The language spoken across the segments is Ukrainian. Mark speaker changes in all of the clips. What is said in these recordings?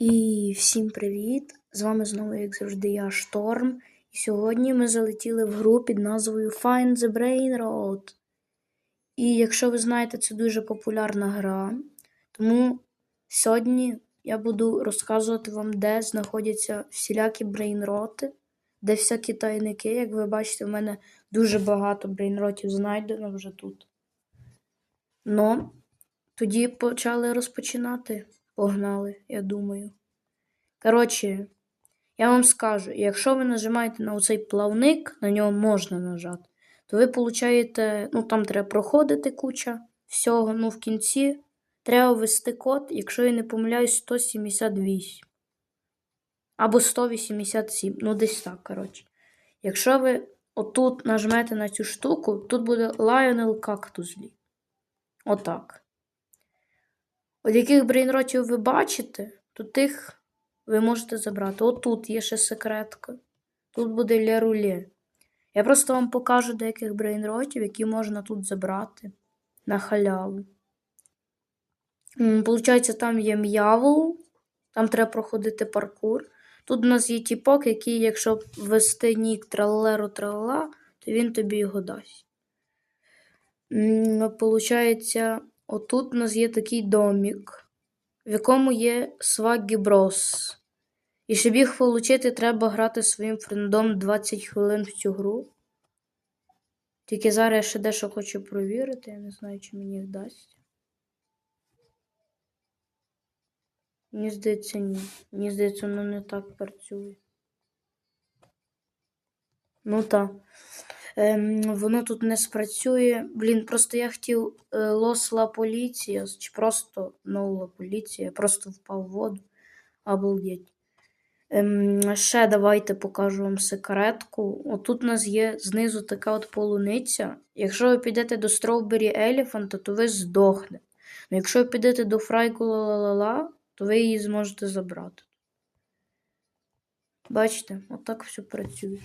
Speaker 1: І всім привіт! З вами знову, як завжди, я Шторм. І сьогодні ми залетіли в гру під назвою Find the Brain Road. І якщо ви знаєте, це дуже популярна гра. Тому сьогодні я буду розказувати вам, де знаходяться всілякі брейнроти, де всякі тайники. Як ви бачите, в мене дуже багато брейнротів знайдено вже тут. Ну, тоді почали розпочинати. Погнали, я думаю. Коротше, я вам скажу, якщо ви нажимаєте на оцей плавник, на нього можна нажати, то ви получаєте, ну там треба проходити куча всього. Ну, в кінці треба ввести код, якщо я не помиляюсь, 178. Або 187. Ну, десь так, коротше. Якщо ви отут нажмете на цю штуку, тут буде Lionel Cactusley. Отак. От яких брейнротів ви бачите, то тих ви можете забрати. От тут є ще секретка. Тут буде лерулє. Я просто вам покажу деяких брейнротів, які можна тут забрати на халяву. Получається, там є м'явол, там треба проходити паркур. Тут у нас є тіпок, який, якщо ввести нік тралеру тралала, то він тобі його дасть. Получається, отут у нас є такий домік, в якому є Bros. І щоб їх отримати, треба грати своїм френдом 20 хвилин в цю гру. Тільки зараз я ще дещо хочу провірити, я не знаю, чи мені їх дасть. Мені здається, ні. Мені здається, воно не так працює. Ну так. Ем, воно тут не спрацює. Блін, просто я хотів е, Лос Ла Поліція, чи просто No Ла Поліція, просто впав в воду. Обалдеть. Ем, ще давайте покажу вам секретку. Отут у нас є знизу така от полуниця. Якщо ви підете до Strawberry Elephant, то ви здохнете. Ну, якщо ви підете до Фрайку Ла-Ла-Ла, то ви її зможете забрати. Бачите, отак все працює.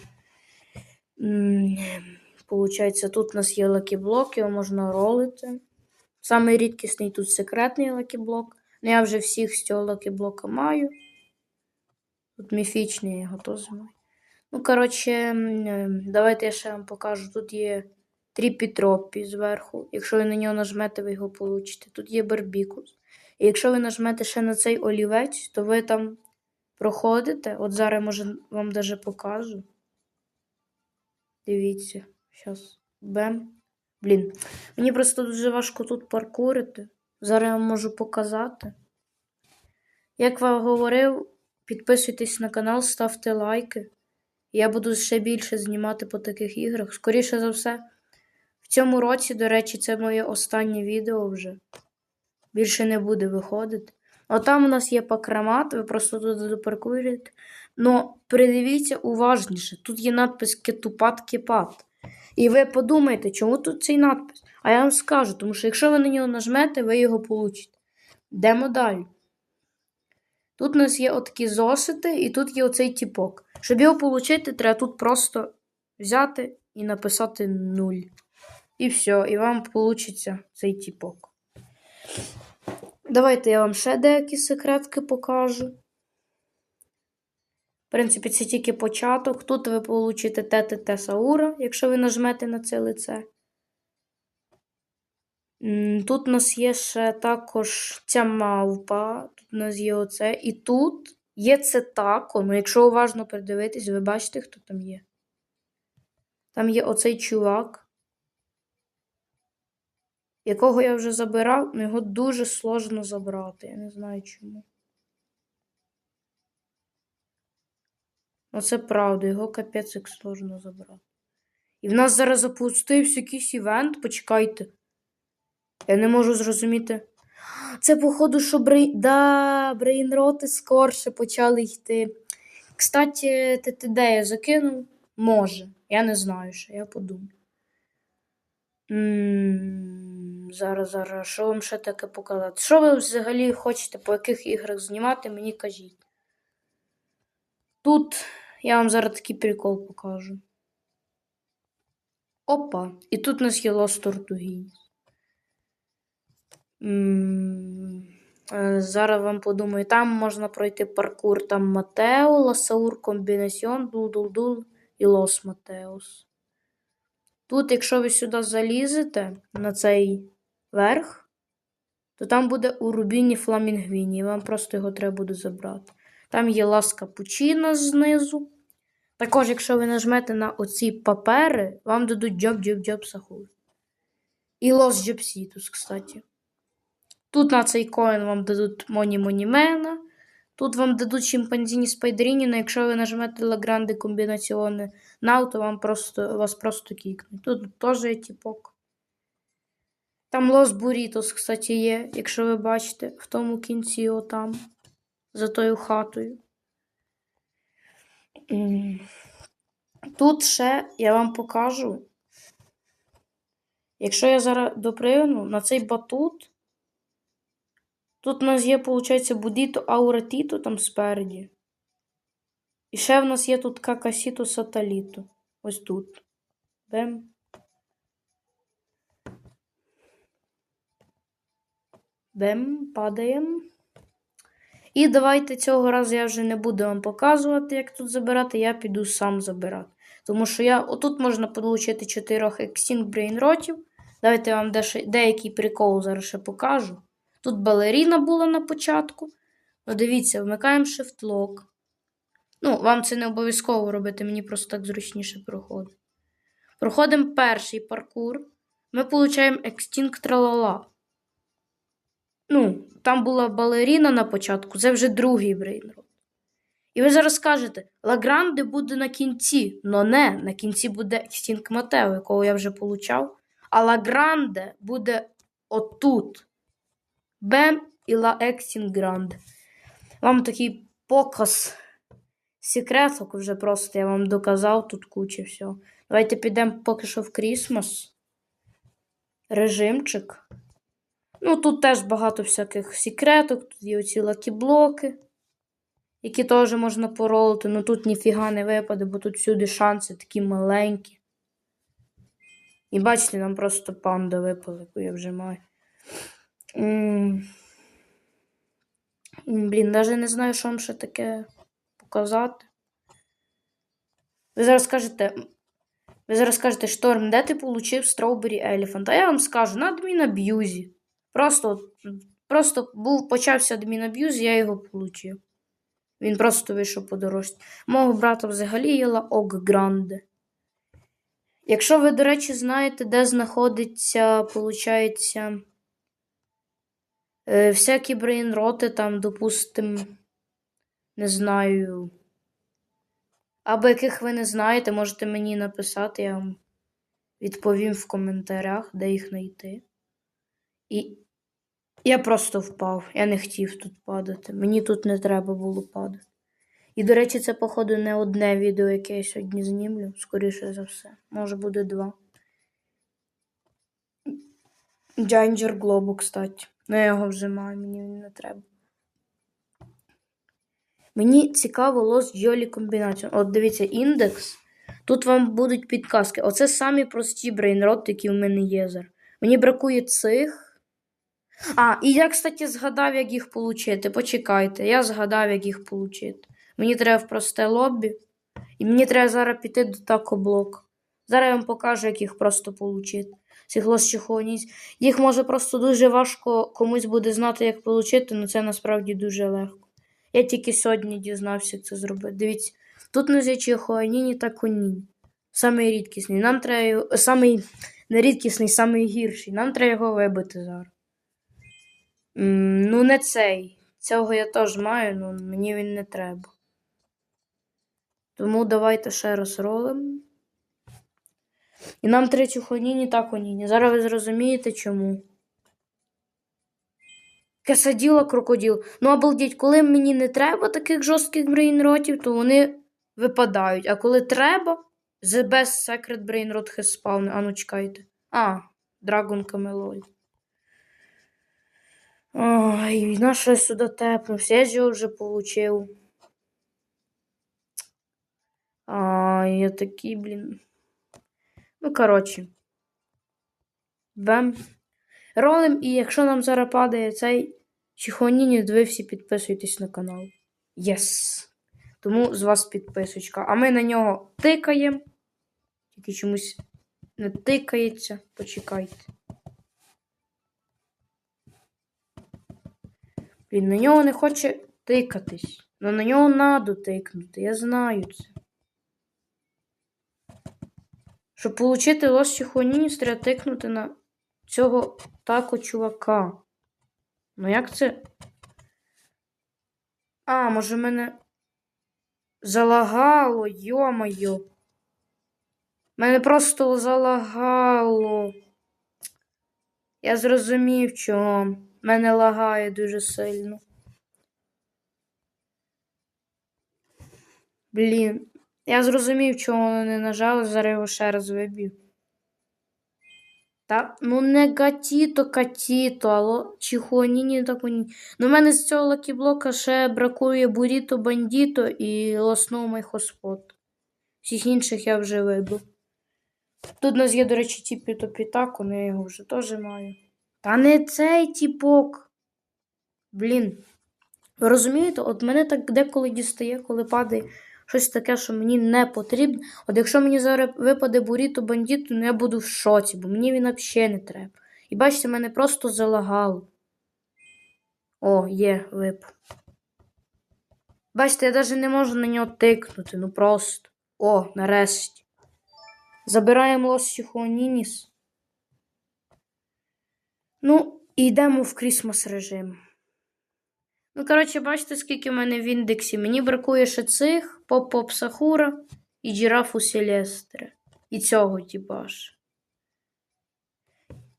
Speaker 1: Получається, тут у нас є лакіблок, його можна ролити. Самий рідкісний тут секретний лакіблок. Ну, я вже всіх з цього лакіблока маю. Тут міфічний, я його теж. Ну, коротше, е, давайте я ще вам покажу. Тут є тріпітропі зверху. Якщо ви на нього нажмете, ви його получите. Тут є барбікус. І якщо ви нажмете ще на цей олівець, то ви там проходите. От зараз, може, вам даже покажу. Дивіться, зараз. Бем. Блін. Мені просто дуже важко тут паркурити. Зараз я вам можу показати. Як я говорив, підписуйтесь на канал, ставте лайки. Я буду ще більше знімати по таких іграх. Скоріше за все, в цьому році, до речі, це моє останнє відео вже. Більше не буде виходити. А там у нас є пакрамат, ви просто туди допаркуєте. Но придивіться уважніше, тут є надпис кетупат кепат. І ви подумаєте, чому тут цей надпис? А я вам скажу, тому що якщо ви на нього нажмете, ви його получите. Йдемо далі. Тут у нас є отакі зошити, і тут є оцей тіпок. Щоб його отримати, треба тут просто взяти і написати 0. І все, і вам вийде цей тіпок. Давайте я вам ще деякі секретки покажу. Принципі, це тільки початок. Тут ви получите ТТТ Саура, якщо ви нажмете на це лице. Тут у нас є ще також ця мавпа, тут у нас є оце. І тут є це тако. Ну, якщо уважно придивитись, ви бачите, хто там є. Там є оцей чувак якого я вже забирав, але його дуже сложно забрати. Я не знаю чому. Оце правда, його капець як сложно забрати. І в нас зараз запустився якийсь івент, почекайте. Я не можу зрозуміти. Це, походу, що брей... да, брейнроти скорше почали йти. Кстати, ТТД я закинув? Може. Я не знаю ще, я подумаю. М, Зараз, зараз, що вам ще таке показати? Що ви взагалі хочете, по яких іграх знімати, мені кажіть. Тут я вам зараз такий прикол покажу. Опа, і тут у нас є Lost Tortuguines. Е, Зараз вам подумаю, там можна пройти паркур, там Матео, Ласаур, комбінаціон, Дул-Дул-Дул і Лос Матеос. Тут, якщо ви сюди залізете на цей верх, то там буде у Рубіні Фламінгвіні, і вам просто його треба буде забрати. Там є Лас Капучино знизу. Також, якщо ви нажмете на оці папери, вам дадуть Джоб Джоб Джоб Сахур. І Лос Джобсітус, кстати. Тут на цей коін вам дадуть Моні Монімена. Тут вам дадуть шимпанзіні Спайдеріні, але якщо ви нажмете Лагранди комбінаціони Now, то вам просто, вас просто кікнуть. Тут теж є тіпок. Там Лос Бурітос, кстати, є, якщо ви бачите, в тому кінці отам, за тою хатою. Тут ще я вам покажу. Якщо я зараз допригну на цей батут, тут у нас є, виходить, Будіто Ауратіто там спереді. І ще в нас є тут Какасіто Саталіто. Ось тут. Бем. Бем, падаємо. І давайте цього разу я вже не буду вам показувати, як тут забирати, я піду сам забирати. Тому що я отут можна отримати 4 Extinct Brain ротів. Давайте я вам деякий прикол зараз ще покажу. Тут балеріна була на початку. Ну, дивіться, вмикаємо Shift Lock. Ну, вам це не обов'язково робити, мені просто так зручніше проходить. Проходимо перший паркур. Ми отримуємо Extinct Тралала. Ну, там була балеріна на початку, це вже другий брейнрот. І ви зараз скажете, Лагранде буде на кінці. Но не, на кінці буде Extinct Матео, якого я вже получав. А Лагранде буде отут. Бем і Ла Extinct Гранде. Вам такий показ секреток вже просто я вам доказав тут куча всього. Давайте підемо поки що в Крісмас. Режимчик. Ну, тут теж багато всяких секреток, тут є оці лакі-блоки, які теж можна поролити. Ну тут ніфіга не випаде, бо тут всюди шанси такі маленькі. І бачите, нам просто панда випала, яку я вже маю. Блін, навіть не знаю, що вам ще таке показати. Ви зараз скажете. Ви зараз скажете, Шторм, де ти получив Strawberry Elephant? А я вам скажу, на адмінаб'юзі. Просто, просто був, почався адмінаб'юз, я його получив. Він просто вийшов по дорожці. Мого брата взагалі є Ок Гранде. Якщо ви, до речі, знаєте, де знаходиться, виходить, е, всякі брейнроти, там, допустим, не знаю. Або яких ви не знаєте, можете мені написати, я вам відповім в коментарях, де їх знайти. І я просто впав. Я не хотів тут падати. Мені тут не треба було падати. І, до речі, це, походу, не одне відео, яке я сьогодні знімлю, скоріше за все. Може буде два. Джайнджер Глобу, кстати. Ну, я його вже маю, мені він не треба. Мені цікаво лос Джолі комбінацію. От дивіться, індекс. Тут вам будуть підказки. Оце самі прості брейнроти, які в мене є зараз. Мені бракує цих. А, і я, кстати, згадав, як їх отримати. Почекайте, я згадав, як їх отримати. Мені треба в просте лобі. І мені треба зараз піти до такоблок. Зараз я вам покажу, як їх просто отримати. Цих лосчихоніць. Їх може просто дуже важко комусь буде знати, як отримати, але це насправді дуже легко. Я тільки сьогодні дізнався, як це зробити. Дивіться, тут на чихуаніні та коніні. Самий рідкісний. Нам треба самий не рідкісний, самий гірший. Нам треба його вибити зараз. Ну, не цей. Цього я теж маю, але мені він не треба. Тому давайте ще раз ролимо. І нам треба чихоніні та коніні. Зараз ви зрозумієте чому. Кесаділа крокоділ. Ну, обалдіть, коли мені не треба таких жорстких брейнротів, то вони випадають. А коли треба, The best secret brainrot has spawned. А ну чекайте. А, Dragon Camelot. Ой, на що я сюди тепнувся? Я вже получив. Ай, я такий, блін. Ну, коротше. Бем. Ролим, і якщо нам зараз падає цей Чихоніні, всі підписуйтесь на канал. Єс! Тому з вас підписочка. А ми на нього тикаємо. Тільки чомусь не тикається. Почекайте. Блін, на нього не хоче тикатись. Ну на нього надо тикнути, я знаю це. Щоб отримати лос Чихонініс, треба тикнути на цього тако чувака. Ну як це? А, може мене залагало, йо-моє. Мене просто залагало. Я зрозумів, чого. Мене лагає дуже сильно. Блін. Я зрозумів, чого воно не нажало, зараз його ще раз виб'ю. Та, ну не гатіто, катіто, алло, чихуаніні такуні. Ну, в мене з цього лакіблока ще бракує буріто, бандіто і лоснов майхоспот. Всіх інших я вже вибив. Тут у нас є, до речі, тіпіто пітако, але я його вже теж маю. Та не цей тіпок. Блін. Ви розумієте, от мене так деколи дістає, коли падає щось таке, що мені не потрібно. От якщо мені зараз випаде буріто бандіто, ну я буду в шоці, бо мені він взагалі не треба. І бачите, мене просто залагало. О, є, випав. Бачите, я навіть не можу на нього тикнути, ну просто. О, нарешті. Забираємо лос Чихуанініс. Ну, і йдемо в Крісмас режим. Ну, коротше, бачите, скільки в мене в індексі. Мені бракує ще цих, поп-поп Сахура і джірафу Селестре. І цього типаж.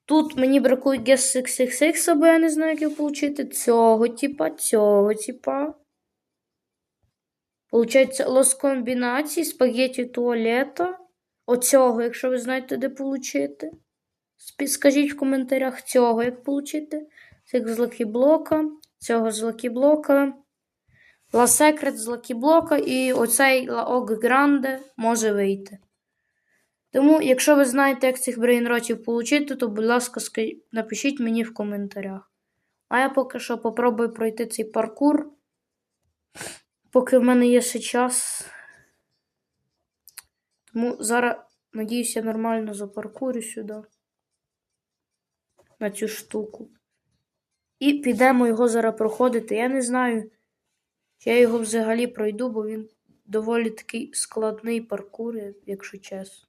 Speaker 1: Тут мені бракує Guess 666, або я не знаю, як його отримати. Цього типа, цього типа. Получається, лос комбінацій, спагетті туалета. Оцього, якщо ви знаєте, де отримати. Скажіть в коментарях цього, як отримати. Цих з лакіблока, цього з лакіблока. Ла Секрет з лакіблока і оцей Ла Ог Гранде може вийти. Тому, якщо ви знаєте, як цих брейнротів отримати, то, будь ласка, напишіть мені в коментарях. А я поки що попробую пройти цей паркур. Поки в мене є ще час. Тому зараз, надіюсь, я нормально запаркурю сюди. На цю штуку. І підемо його зараз проходити. Я не знаю, чи я його взагалі пройду, бо він доволі такий складний паркур, якщо чесно.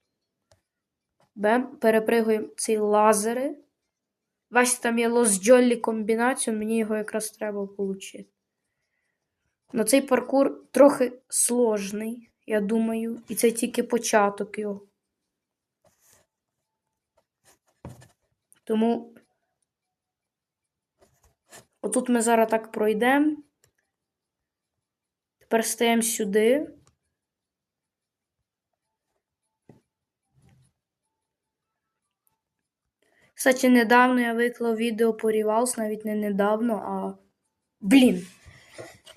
Speaker 1: Бем, перепригуємо ці лазери. Бачите, там є Лос Джоллі комбінацію, мені його якраз треба отримати. Но цей паркур трохи сложний, я думаю, і це тільки початок його. Тому отут ми зараз так пройдемо. Тепер стаємо сюди. Кстати, недавно я виклав відео по Rivals, навіть не недавно, а. Блін.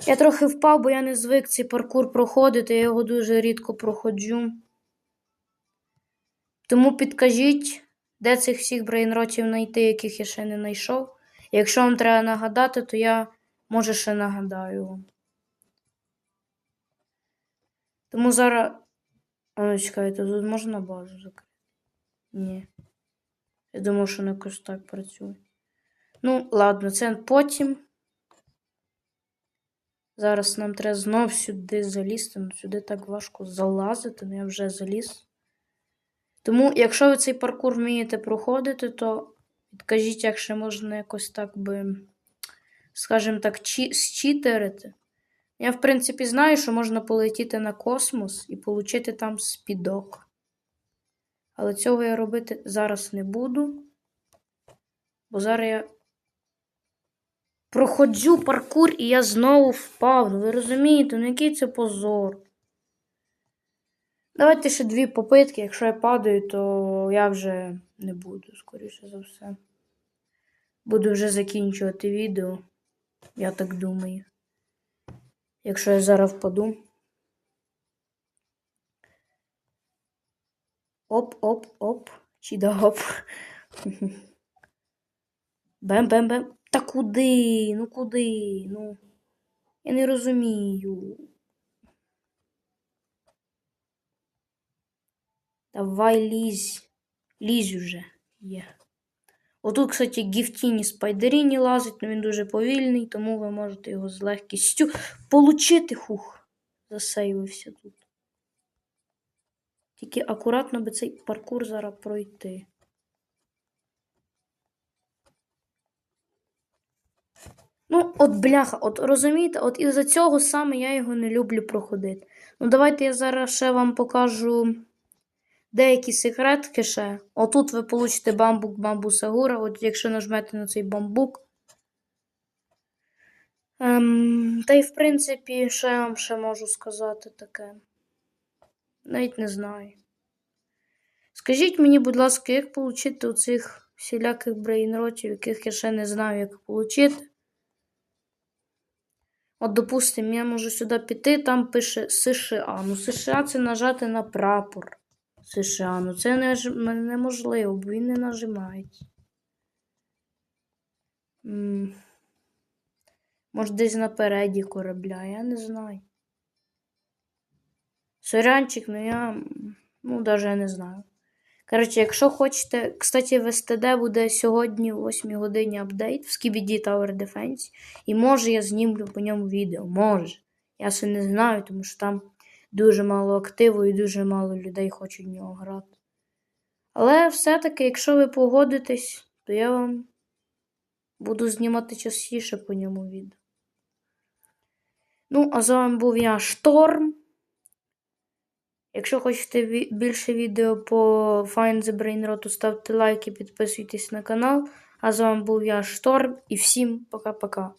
Speaker 1: Я трохи впав, бо я не звик цей паркур проходити, я його дуже рідко проходжу. Тому підкажіть, де цих всіх брейнротів знайти, яких я ще не знайшов. Якщо вам треба нагадати, то я може ще нагадаю вам. Тому зараз. О, чекайте, тут можна базу закрити? Ні. Я думав, що не якось так працює. Ну, ладно, це потім. Зараз нам треба знов сюди залізти. Ну, сюди так важко залазити, ну я вже заліз. Тому, якщо ви цей паркур вмієте проходити, то підкажіть, як ще можна якось так би, скажімо так, чі зчитерити. Я, в принципі, знаю, що можна полетіти на космос і отримати там спідок. Але цього я робити зараз не буду. Бо зараз я проходжу паркур і я знову впав. Ну ви розумієте, ну який це позор? Давайте ще дві попитки. Якщо я падаю, то я вже не буду, скоріше за все. Буду вже закінчувати відео. Я так думаю. Якщо я зараз впаду. Оп-оп-оп. Чіда оп. Бем-бем-бем. Та куди? Ну куди? Ну. Я не розумію. Давай лізь. Лізь уже. Є. Отут, кстати, Гіфтіні Спайдеріні лазить, але він дуже повільний, тому ви можете його з легкістю получити. Хух. Засейвився тут. Тільки акуратно би цей паркур зараз пройти. Ну, от бляха, от розумієте, от із-за цього саме я його не люблю проходити. Ну, давайте я зараз ще вам покажу деякі секретки ще. Отут ви получите бамбук бамбусагура. От якщо нажмете на цей бамбук. Ем, та й в принципі, що я вам ще можу сказати таке. Навіть не знаю. Скажіть мені, будь ласка, як отримати оцих всіляких брейнротів, яких я ще не знаю, як отримати. От, допустимо, я можу сюди піти, там пише США. Ну, США це нажати на прапор. США. Ну це не, неможливо, бо він не нажимається. Може, десь напереді корабля, я не знаю. Сорянчик, ну я. Ну, навіть не знаю. Коротше, якщо хочете, кстати, в СТД буде сьогодні о 8 годині апдейт в Skibidi Tower Defense. І може я знімлю по ньому відео. Може. Я це не знаю, тому що там дуже мало активу і дуже мало людей хочуть в нього грати. Але все-таки, якщо ви погодитесь, то я вам буду знімати частіше по ньому відео. Ну, а з вами був я Шторм. Якщо хочете більше відео по Find the Brain Rot, то ставте лайки, підписуйтесь на канал. А з вами був я Шторм і всім пока-пока.